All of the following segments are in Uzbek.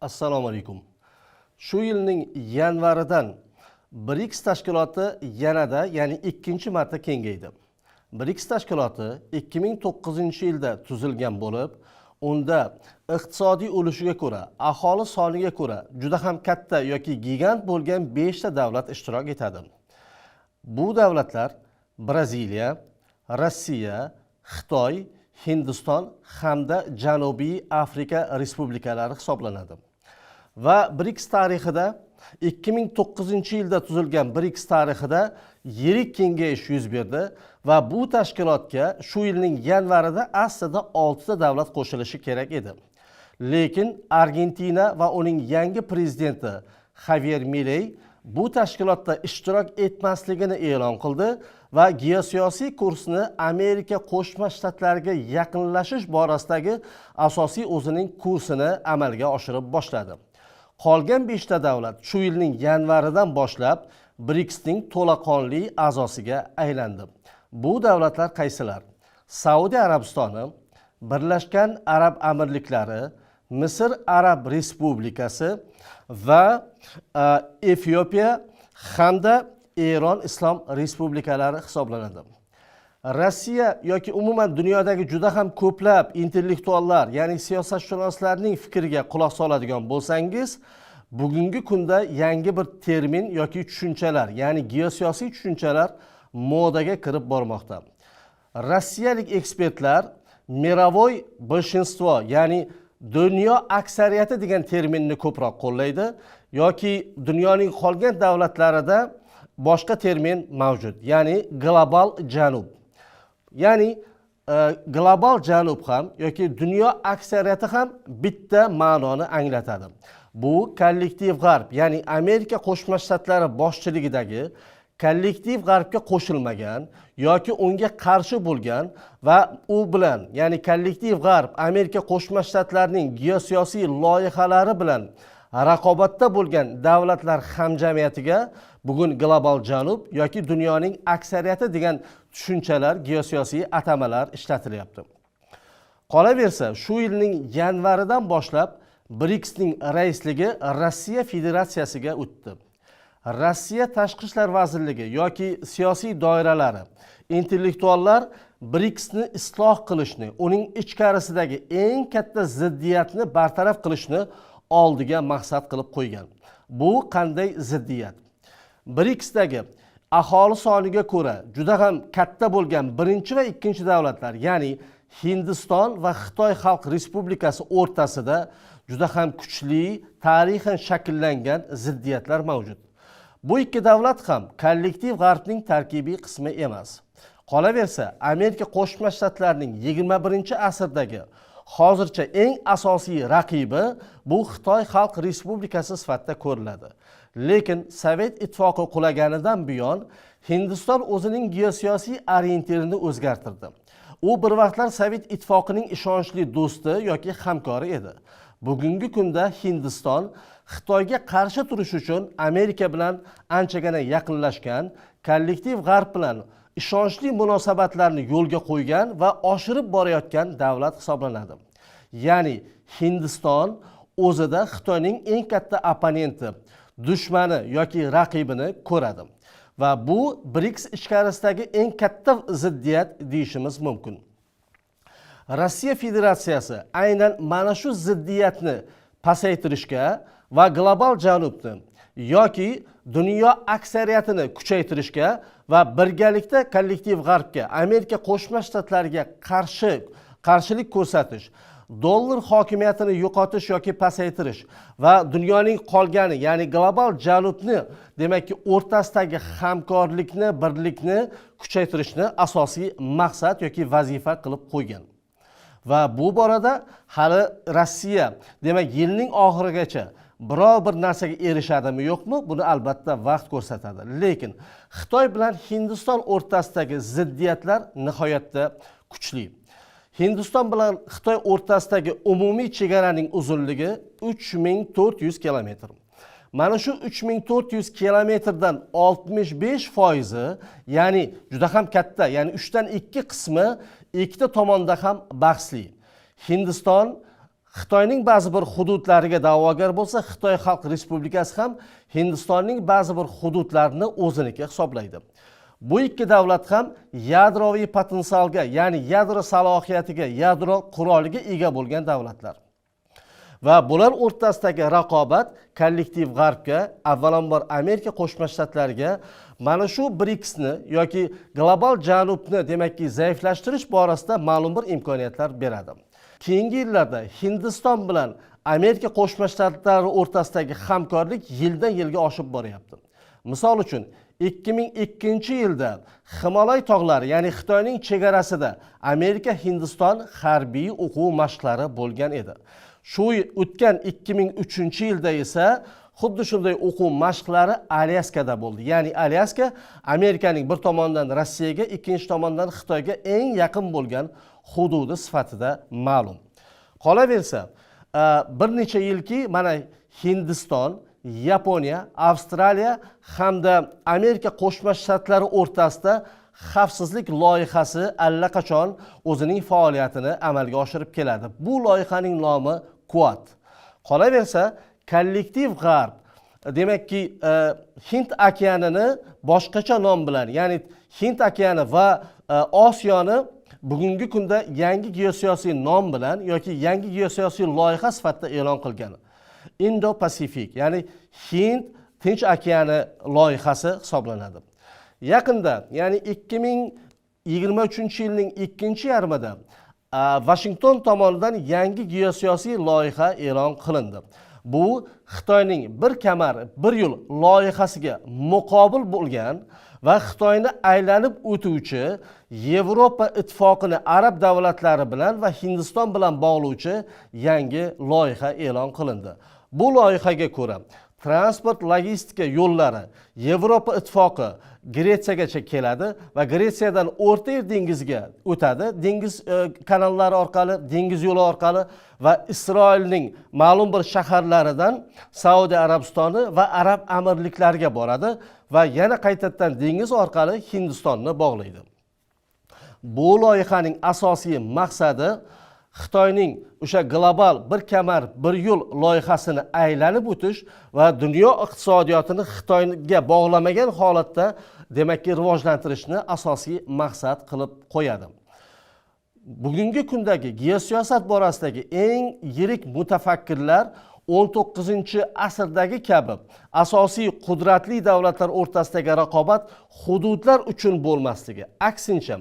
assalomu alaykum shu yilning yanvaridan briks tashkiloti yanada ya'ni ikkinchi marta kengaydi briks tashkiloti 2009 yilda tuzilgan bo'lib unda iqtisodiy o'lishiga ko'ra aholi soniga ko'ra juda ham katta yoki gigant bo'lgan 5 ta davlat ishtirok etadi. Bu davlatlar braziliya rossiya xitoy hindiston hamda janubiy afrika respublikalari hisoblanadi va briks tarixida 2009 yilda tuzilgan briks tarixida yirik kengayish yuz berdi va bu tashkilotga shu yilning yanvarida aslida 6 ta davlat qo'shilishi kerak edi. Lekin argentina va uning yangi prezidenti xavier miley bu tashkilotda ishtirok etmasligini e'lon qildi va geosiyosiy kursni amerika qo'shma shtatlariga yaqinlashish borasidagi asosiy o'zining kursini amalga oshirib boshladi. Qolgan 5 ta davlat shu yilning yanvaridan boshlab briksning to'laqonli a'zosiga aylandi. Bu davlatlar qaysilar? Saudiya arabistoni birlashgan arab amirliklari misr arab respublikasi va efiopiya hamda eron islom respublikalari hisoblanadi. rossiya yoki umuman dunyodagi juda ham ko'plab intellektuallar ya'ni siyosatshunoslarning fikriga quloq soladigan bo'lsangiz bugungi kunda yangi bir termin yoki tushunchalar ya'ni geosiyosiy tushunchalar modaga kirib bormoqda rossiyalik ekspertlar мировой большинство ya'ni dunyo aksariyati degan terminni ko'proq qo'llaydi yoki dunyoning qolgan davlatlarida boshqa termin mavjud ya'ni global janub ya'ni e, global janub ham yoki dunyo aksariyati ham bitta ma'noni anglatadi. Bu kollektiv g'arb ya'ni amerika qo'shma shtatlari boshchiligidagi kollektiv g'arbga qo'shilmagan yoki unga qarshi bo'lgan va u bilan ya'ni kollektiv g'arb amerika qo'shma shtatlarining geosiyosiy loyihalari bilan raqobatda bo'lgan davlatlar hamjamiyatiga bugun global janub yoki dunyoning aksariyati degan tushunchalar geosiyosiy atamalar ishlatilyapti. Qolaversa shu yilning yanvaridan boshlab briksning raisligi rossiya federatsiyasiga o'tdi. Rossiya tashqi ishlar vazirligi yoki siyosiy doiralari intellektuallar briksni isloh qilishni uning ichkarisidagi eng katta ziddiyatni bartaraf qilishni oldiga maqsad qilib qo'ygan. Bu qanday ziddiyat? Briksdagi aholi soniga ko'ra juda ham katta bo'lgan birinchi va ikkinchi davlatlar ya'ni hindiston va xitoy xalq respublikasi o'rtasida juda ham kuchli tarixan shakllangan ziddiyatlar mavjud. Bu ikki davlat ham kollektiv g'arbning tarkibiy qismi emas. Qolaversa amerika qo'shma shtatlarining 21 asrdagi hozircha eng asosiy raqibi bu xitoy xalq respublikasi sifatida ko'riladi. Lekin sovet ittifoqi qulaganidan buyon hindiston o'zining geosiyosiy orientirini o'zgartirdi. U bir vaqtlar sovet ittifoqining ishonchli do'sti yoki hamkori edi. Bugungi kunda hindiston xitoyga qarshi turish uchun amerika bilan anchagina yaqinlashgan kollektiv g'arb bilan ishonchli munosabatlarni yo'lga qo'ygan va oshirib borayotgan davlat hisoblanadi. Ya'ni hindiston o'zida xitoyning eng katta opponenti dushmani yoki raqibini ko'radi. Va bu briks ichkarisidagi eng katta ziddiyat deyishimiz mumkin. Rossiya federatsiyasi aynan mana shu ziddiyatni pasaytirishga va global janubni yoki dunyo aksariyatini kuchaytirishga va birgalikda kollektiv g'arbga amerika qo'shma shtatlariga qarshi qarshilik ko'rsatish dollar hokimiyatini yo'qotish yoki pasaytirish va dunyoning qolgani ya'ni global janubni demakki o'rtasidagi hamkorlikni birlikni kuchaytirishni asosiy maqsad yoki vazifa qilib qo'ygan va bu borada hali rossiya demak yilning oxirigacha biror bir narsaga erishadimi yo'qmi? Buni albatta vaqt ko'rsatadi. Lekin xitoy bilan hindiston o'rtasidagi ziddiyatlar nihoyatda kuchli. Hindiston bilan xitoy o'rtasidagi umumiy chegaraning uzunligi 3400 kilometr. Mana shu 3400 kilometrdan 65 foizi ya'ni juda ham katta ya'ni 3 dan 2 qismi ikkita tomonda ham bahsli. Hindiston xitoyning ba'zi bir hududlariga da'vogar bo'lsa xitoy xalq respublikasi ham hindistonning ba'zi bir hududlarini o'ziniki hisoblaydi. Bu ikki davlat ham yadroviy potensialga ya'ni yadro salohiyatiga yadro quroliga ega bo'lgan davlatlar va bular o'rtasidagi raqobat kollektiv g'arbga avvalambor amerika qo'shma shtatlariga mana shu briksni yoki global janubni demakki zaiflashtirish borasida ma'lum bir imkoniyatlar beradi. Keyingi yillarda hindiston bilan amerika qo'shma shtatlari o'rtasidagi hamkorlik yildan yilga oshib boryapti. Misol uchun 2002 yilda himolay tog'lari ya'ni xitoyning chegarasida amerika hindiston harbiy o'quv mashqlari bo'lgan edi. Shu o'tgan 2003 yilda esa xuddi shunday o'quv mashqlari alyaskada bo'ldi. Ya'ni alyaska amerikaning bir tomondan rossiyaga ikkinchi tomondan xitoyga eng yaqin bo'lgan hududi sifatida ma'lum. Qolaversa e, bir necha yilki mana hindiston yaponiya avstraliya hamda amerika qo'shma shtatlari o'rtasida xavfsizlik loyihasi allaqachon o'zining faoliyatini amalga oshirib keladi. Bu loyihaning nomi quad qolaversa kollektiv g'arb demakki e, hind okeanini boshqacha nom bilan ya'ni hind okeani va e, osiyoni bugungi kunda yangi geosiyosiy nom bilan yoki yangi geosiyosiy loyiha sifatida e'lon qilgan. İndo pasifik ya'ni hind tinch okeani loyihasi hisoblanadi. Yaqinda ya'ni 2023 yilning ikkinchi yarmida Э, vashington tomonidan yangi geosiyosiy loyiha e'lon qilindi. Bu xitoyning bir kamar bir yo'l loyihasiga muqobil bo'lgan va xitoyni aylanib o'tuvchi yevropa ittifoqini arab davlatlari bilan va hindiston bilan bog'lovchi yangi loyiha e'lon qilindi. Bu loyihaga ko'ra transport logistika yo'llari yevropa ittifoqi gretsiyagacha keladi va gretsiyadan o'rta yer dengiziga o'tadi dengiz e, kanallari orqali dengiz yo'li orqali va isroilning ma'lum bir shaharlaridan saudiya arabistoni va arab amirliklariga boradi va yana qaytadan dengiz orqali hindistonni bog'laydi. Bu loyihaning asosiy maqsadi xitoyning o'sha global bir kamar bir yo'l loyihasini aylanib o'tish va dunyo iqtisodiyotini xitoyga bog'lamagan holatda demakki rivojlantirishni asosiy maqsad qilib qo'yadi. Bugungi kundagi geosiyosat borasidagi eng yirik mutafakkirlar 19 asrdagi kabi asosiy qudratli davlatlar o'rtasidagi raqobat hududlar uchun bo'lmasligi. Aksincha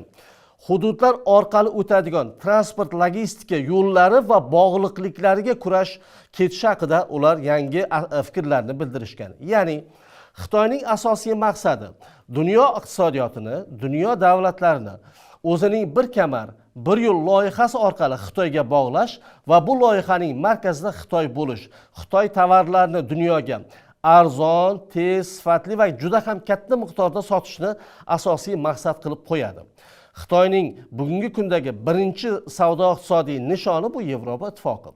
hududlar orqali o'tadigan transport logistika yo'llari va bog'liqliklariga kurash ketishi haqida ular yangi fikrlarni bildirishgan. Ya'ni xitoyning asosiy maqsadi dunyo iqtisodiyotini dunyo davlatlarini o'zining bir kamar bir yo'l loyihasi orqali xitoyga bog'lash va bu loyihaning markazida xitoy bo'lish xitoy tovarlarini dunyoga arzon tez sifatli va juda ham katta miqdorda sotishni asosiy maqsad qilib qo'yadi. Xitoyning bugungi kundagi birinchi savdo iqtisodiy nishoni bu yevropa ittifoqi.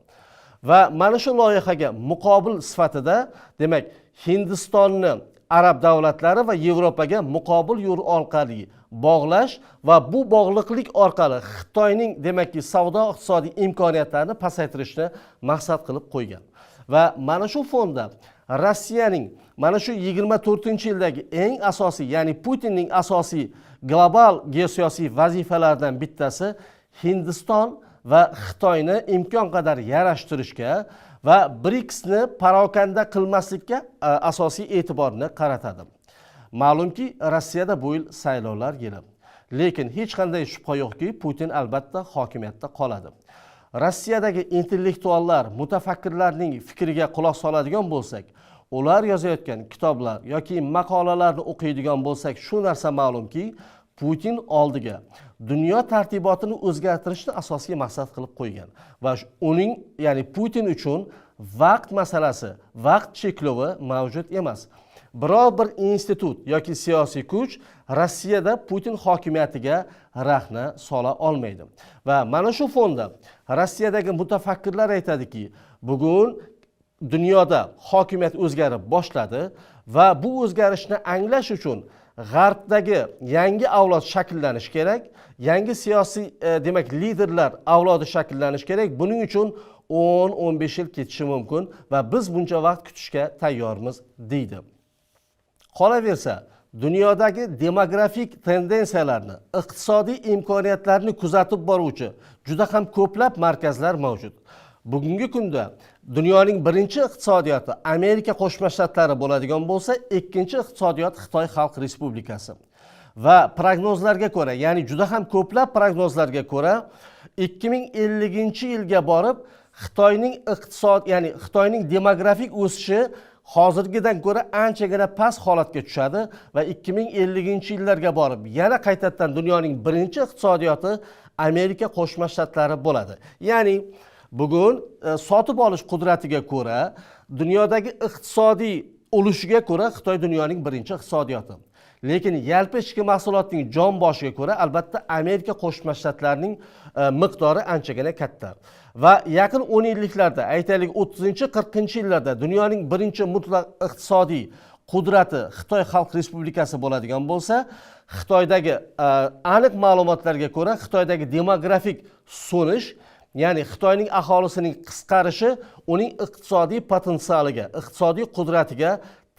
Va mana shu loyihaga muqobil sifatida demak hindistonni arab davlatlari va yevropaga muqobil yo'l orqali bog'lash va bu bog'liqlik orqali xitoyning demakki savdo iqtisodiy imkoniyatlarini pasaytirishni maqsad qilib qo'ygan. Va mana shu fonda rossiyaning mana shu yigirma to'rtinchi yildagi eng asosiy ya'ni putinning asosiy global geosiyosiy vazifalaridan bittasi hindiston va xitoyni imkon qadar yarashtirishga va briksni parokanda qilmaslikka e, asosiy e'tiborni qaratadi. Ma'lumki rossiyada bu yil saylovlar yili. Lekin hech qanday shubha yo'qki putin albatta hokimiyatda qoladi. Rossiyadagi intellektuallar mutafakkirlarning fikriga quloq soladigan bo'lsak ular yozayotgan kitoblar yoki maqolalarni o'qiydigan bo'lsak shu narsa ma'lumki putin oldiga dunyo tartibotini o'zgartirishni asosiy maqsad qilib qo'ygan va uning ya'ni putin uchun vaqt masalasi vaqt cheklovi mavjud emas. Biror bir institut yoki siyosiy kuch rossiyada putin hokimiyatiga rahna sola olmaydi. Va mana shu fonda rossiyadagi mutafakkirlar aytadiki bugun dunyoda hokimiyat o'zgarib boshladi va bu o'zgarishni anglash uchun g'arbdagi yangi avlod shakllanishi kerak yangi siyosiy e, demak liderlar avlodi shakllanishi kerak. Buning uchun 10-15 yil ketishi mumkin va biz buncha vaqt kutishga tayyormiz deydi. Qolaversa dunyodagi demografik tendensiyalarni iqtisodiy imkoniyatlarni kuzatib boruvchi juda ham ko'plab markazlar mavjud. Bugungi kunda dunyoning birinchi iqtisodiyoti amerika qo'shma shtatlari bo'ladigan bo'lsa ikkinchi iqtisodiyot xitoy xalq respublikasi. Va prognozlarga ko'ra ya'ni juda ham ko'plab prognozlarga ko'ra 2050 yilga borib xitoyning iqtisod ya'ni xitoyning demografik o'sishi hozirgidan ko'ra anchagina past holatga tushadi va 2050 yillarga borib yana qaytadan dunyoning birinchi iqtisodiyoti amerika qo'shma shtatlari bo'ladi. Ya'ni bugun e, sotib olish qudratiga ko'ra dunyodagi iqtisodiy ulushiga ko'ra xitoy dunyoning birinchi iqtisodiyoti. Lekin yalpi ichki mahsulotning jon boshiga ko'ra albatta amerika qo'shma shtatlarining e, miqdori anchagina katta. Va yaqin o'n yilliklarda aytaylik o'ttizinchi qirqinchi yillarda dunyoning birinchi mutlaq iqtisodiy qudrati xitoy xalq respublikasi bo'ladigan bo'lsa xitoydagi e, aniq ma'lumotlarga ko'ra xitoydagi demografik so'nish ya'ni xitoyning aholisining qisqarishi uning iqtisodiy potensialiga iqtisodiy qudratiga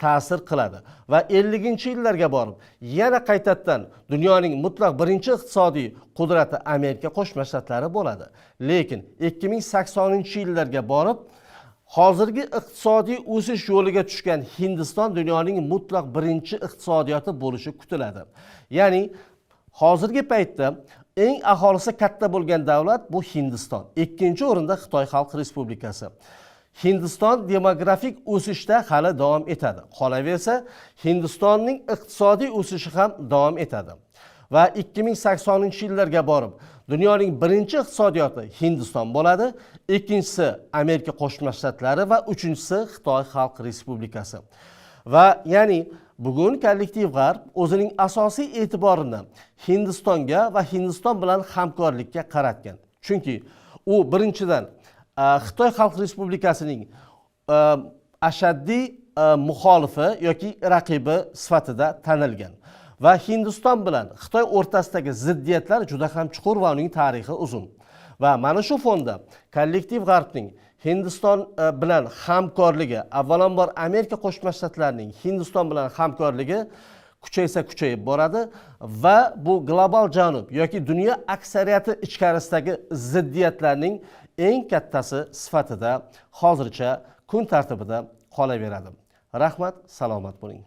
ta'sir qiladi. Va 50 yillarga borib yana qaytadan dunyoning mutlaq birinchi iqtisodiy qudrati amerika qo'shma shtatlari bo'ladi. Lekin 2080 yillarga borib hozirgi iqtisodiy o'sish yo'liga tushgan hindiston dunyoning mutlaq birinchi iqtisodiyoti bo'lishi kutiladi. Ya'ni hozirgi paytda eng aholisi katta bo'lgan davlat bu hindiston. Ikkinchi o'rinda xitoy xalq respublikasi. Hindiston demografik o'sishda hali davom etadi. Qolaversa hindistonning iqtisodiy o'sishi ham davom etadi. Va 2080 yillarga borib dunyoning birinchi iqtisodiyoti hindiston bo'ladi. Ikkinchisi amerika qo'shma shtatlari va uchinchisi xitoy xalq respublikasi. Va ya'ni bugun kollektiv g'arb o'zining asosiy e'tiborini hindistonga va hindiston bilan hamkorlikka qaratgan. Chunki u birinchidan xitoy xalq respublikasining ashaddiy muxolifi yoki raqibi sifatida tanilgan va hindiston bilan xitoy o'rtasidagi ziddiyatlar juda ham chuqur va uning tarixi uzun. Va mana shu fonda kollektiv g'arbning hindiston e, bilan hamkorligi avvalambor amerika qo'shma shtatlarining hindiston bilan hamkorligi kuchaysa kuchayib boradi va bu global janub yoki dunyo aksariyati ichkarisidagi ziddiyatlarning eng kattasi sifatida hozircha kun tartibida qolaveradi. Rahmat salomat bo'ling.